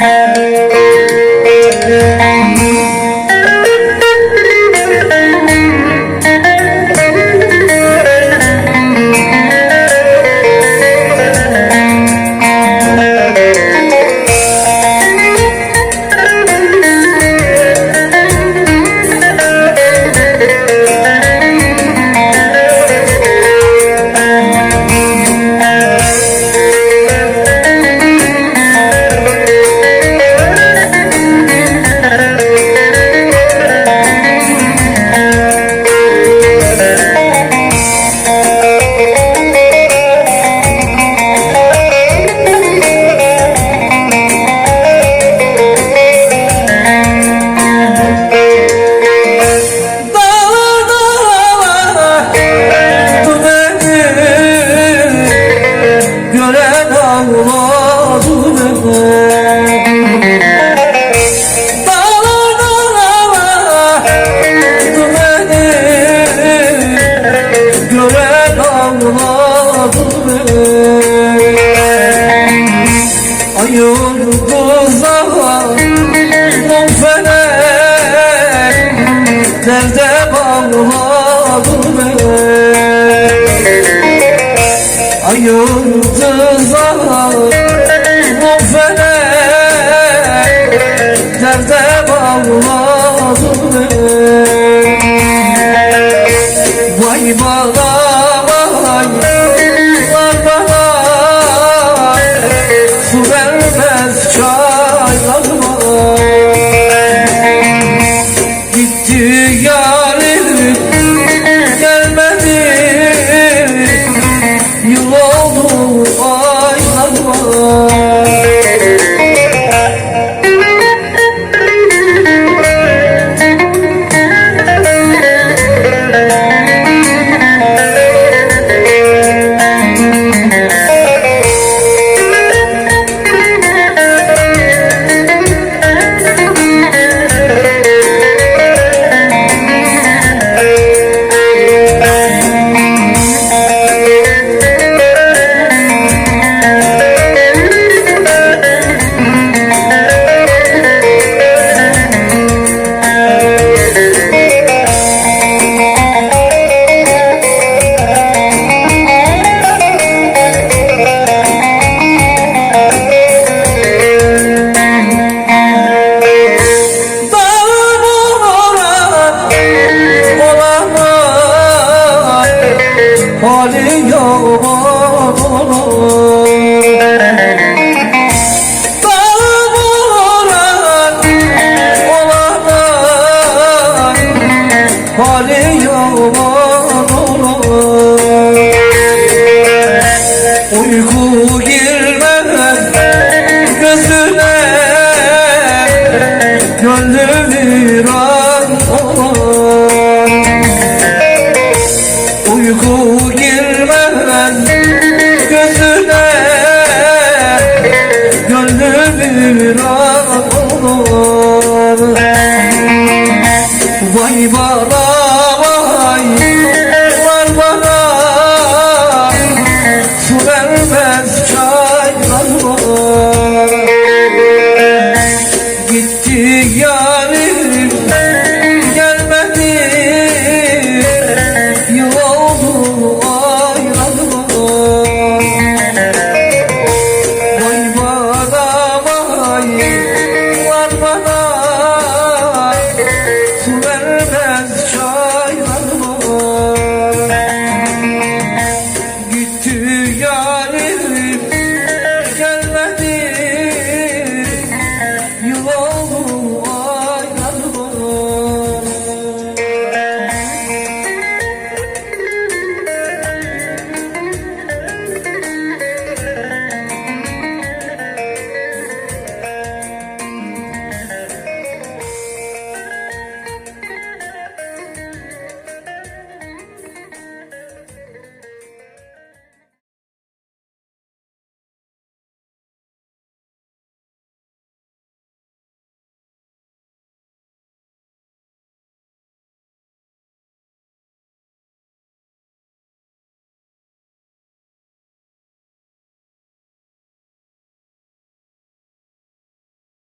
啊。yıldızlar Mum fener Nerede bağladın beni Ay yıldızlar gönlüm viran Uyku